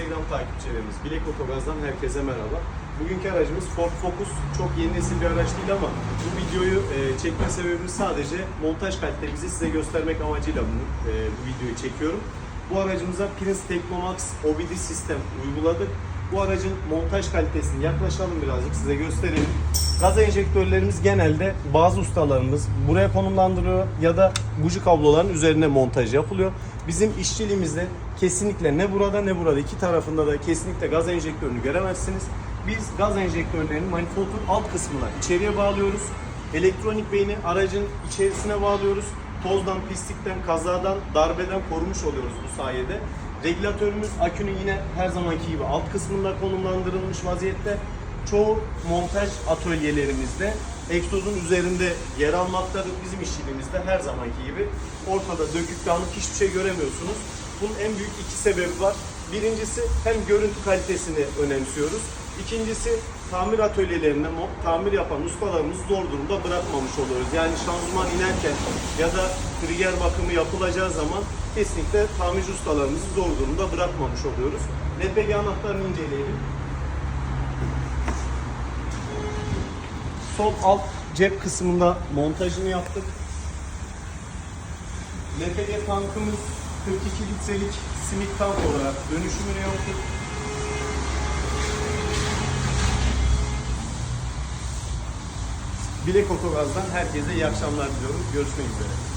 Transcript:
Instagram takipçilerimiz Bilek Otogaz'dan herkese merhaba. Bugünkü aracımız Ford Focus. Çok yeni nesil bir araç değil ama bu videoyu e, çekme sebebimiz sadece montaj kalitemizi size göstermek amacıyla bunu, e, bu videoyu çekiyorum. Bu aracımıza Prince Technomax OBD sistem uyguladık. Bu aracın montaj kalitesini yaklaşalım birazcık size gösterelim. Gaz enjektörlerimiz genelde bazı ustalarımız buraya konumlandırıyor ya da buji kabloların üzerine montaj yapılıyor. Bizim işçiliğimizde kesinlikle ne burada ne burada iki tarafında da kesinlikle gaz enjektörünü göremezsiniz. Biz gaz enjektörlerini manifoldun alt kısmına içeriye bağlıyoruz. Elektronik beyni aracın içerisine bağlıyoruz. Tozdan, pislikten, kazadan, darbeden korumuş oluyoruz bu sayede. Regülatörümüz akünün yine her zamanki gibi alt kısmında konumlandırılmış vaziyette. Çoğu montaj atölyelerimizde egzozun üzerinde yer almaktadır. Bizim işçiliğimizde her zamanki gibi ortada dökük dağınık hiçbir şey göremiyorsunuz. Bunun en büyük iki sebebi var. Birincisi hem görüntü kalitesini önemsiyoruz. İkincisi tamir atölyelerinde tamir yapan ustalarımızı zor durumda bırakmamış oluyoruz. Yani şanzıman inerken ya da trigger bakımı yapılacağı zaman kesinlikle tamirci ustalarımızı zor durumda bırakmamış oluyoruz. LPG anahtarını inceleyelim. Sol alt cep kısmında montajını yaptık. LPG tankımız 42 litrelik simit tank olarak dönüşümünü yaptık. Bilek Otogaz'dan herkese iyi akşamlar diliyorum. Görüşmek üzere.